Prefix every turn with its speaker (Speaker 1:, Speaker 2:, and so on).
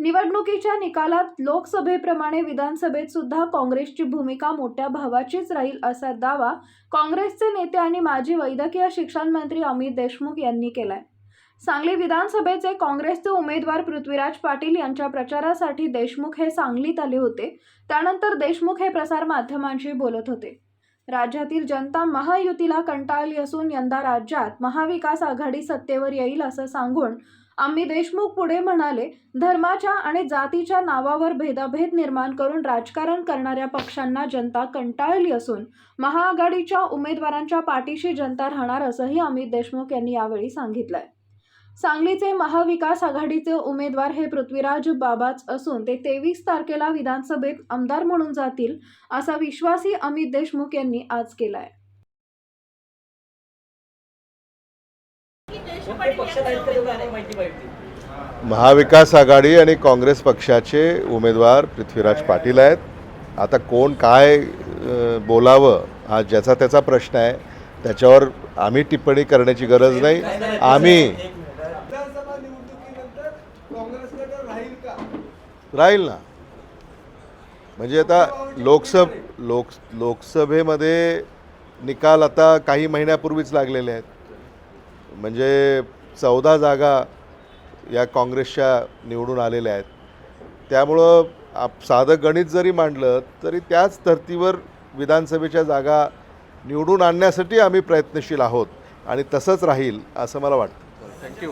Speaker 1: निवडणुकीच्या निकालात लोकसभेप्रमाणे विधानसभेत सुद्धा काँग्रेसची भूमिका मोठ्या भावाचीच राहील असा दावा काँग्रेसचे नेते आणि माजी वैद्यकीय शिक्षण मंत्री अमित देशमुख यांनी केलाय. सांगली विधानसभेचे काँग्रेसचे उमेदवार पृथ्वीराज पाटील यांच्या प्रचारासाठी देशमुख हे सांगलीत आले होते. त्यानंतर देशमुख हे प्रसार माध्यमांशी बोलत होते. राज्यातील जनता महायुतीला कंटाळली असून यंदा राज्यात महाविकास आघाडी सत्तेवर येईल असं सांगून आम्ही देशमुख पुढे म्हणाले धर्माच्या आणि जातीच्या नावावर भेदाभेद निर्माण करून राजकारण करणाऱ्या पक्षांना जनता कंटाळली असून महाआघाडीच्या उमेदवारांच्या पाठीशी जनता राहणार असंही अमित देशमुख यांनी यावेळी सांगितलंय. सांगलीचे महाविकास आघाडीचे उमेदवार हे पृथ्वीराज बाबाच असून ते तेवीस तारखेला विधानसभेत आमदार म्हणून जातील असा विश्वासही अमित देशमुख यांनी आज केलाय.
Speaker 2: महाविकास आघाडी आणि काँग्रेस पक्षाचे उमेदवार पृथ्वीराज पाटील आहेत. आता कोण काय बोलावं हा ज्याचा त्याचा प्रश्न आहे. त्याच्यावर आम्ही टिप्पणी करण्याची गरज नाही. आम्ही राहील ना. म्हणजे आता लोकसभ लोक लोकसभेमध्ये निकाल आता काही महिन्यापूर्वीच लागलेले आहेत. म्हणजे चौदा जागा या काँग्रेसच्या निवडून आलेल्या आहेत. त्यामुळं आप साधं गणित जरी मांडलं तरी त्याच धर्तीवर विधानसभेच्या जागा निवडून आणण्यासाठी आम्ही प्रयत्नशील आहोत आणि तसंच राहील असं मला वाटतं.
Speaker 3: थँक्यू